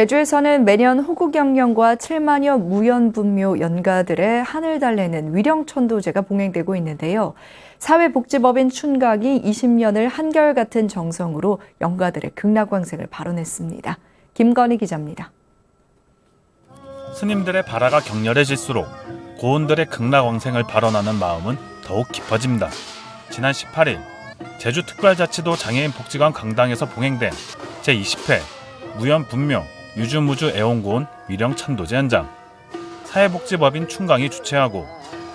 제주에서는 매년 호국영령과 7만여 무연분묘 연가들의 하늘 달래는 위령천도제가 봉행되고 있는데요. 사회복지법인 춘각이 20년을 한결같은 정성으로 연가들의 극락왕생을 발언했습니다. 김건희 기자입니다. 스님들의 발화가 격렬해질수록 고운들의 극락왕생을 발언하는 마음은 더욱 깊어집니다. 지난 18일 제주특별자치도 장애인 복지관 강당에서 봉행된 제20회 무연분묘 유주무주 애원고운 위령찬도제 현장 사회복지법인 충강이 주최하고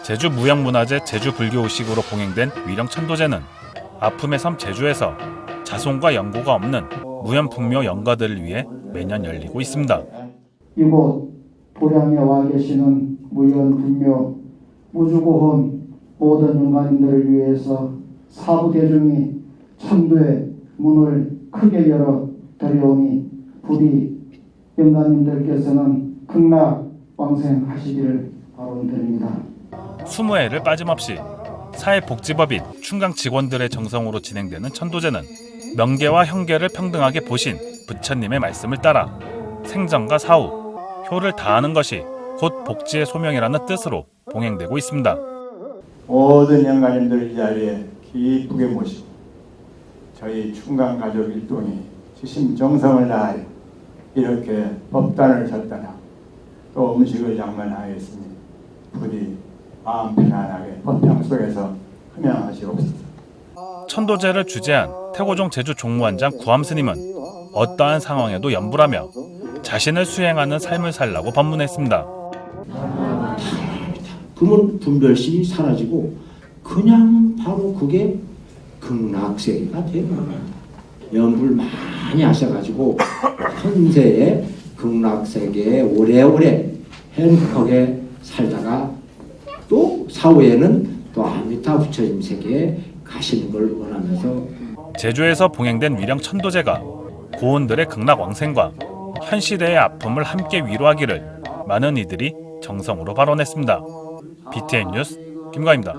제주 무형문화재 제주 불교의식으로 봉행된 위령찬도제는 아픔의 섬 제주에서 자손과 연고가 없는 무연분묘 연가들을 위해 매년 열리고 있습니다. 이곳 도량에 와 계시는 무연 분묘 무주고혼 모든 인간인들을 위해서 사부 대중이 천도의 문을 크게 열어 드려오니 부디 인간님들께서는 극락 왕생하시기를 바람드립니다. 20회를 빠짐없이 사회복지법인 충강 직원들의 정성으로 진행되는 천도제는 명계와 형계를 평등하게 보신 부처님의 말씀을 따라 생전과 사후 효를 다하는 것이 곧 복지의 소명이라는 뜻으로 봉행되고 있습니다. 모든 영가님들 이 자리에 기쁘게 모시고 저희 충강 가족 일동이 주심 정성을 다하여 이렇게 법단을 절단하고 또 음식을 장만하였으니 부디 마음 편안하게 법향 속에서 흠양하시옵소서. 천도제를 주재한 태고종 제주 종무원장 구함스님은 어떠한 상황에도 염불하며 자신을 수행하는 삶을 살라고 법문했습니다. 그러면 분별심이 사라지고 그냥 바로 그게 극락세계가 되는. 연불 많이 하셔가지고 현세의 극락세계에 오래오래 행복하게 살다가 또 사후에는 또 아미타 부처님 세계에 가시는 걸 원하면서 제주에서 봉행된 위령 천도제가 고온들의 극락 왕생과 현 시대의 아픔을 함께 위로하기를 많은 이들이 정성으로 발언했습니다. BTN 뉴스 김가입니다.